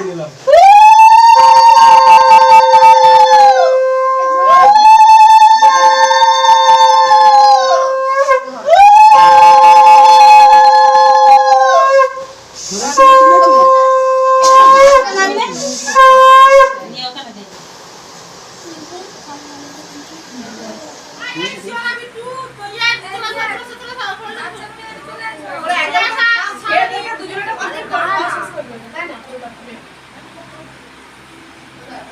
নিলাম আমি টু পরিয়ার তোমার ছাত্র ছাত্র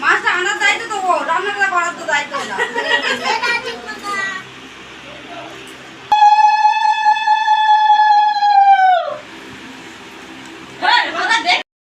মাছটা আনার দায়িত্ব তো রান্না রান্নাটা করার তো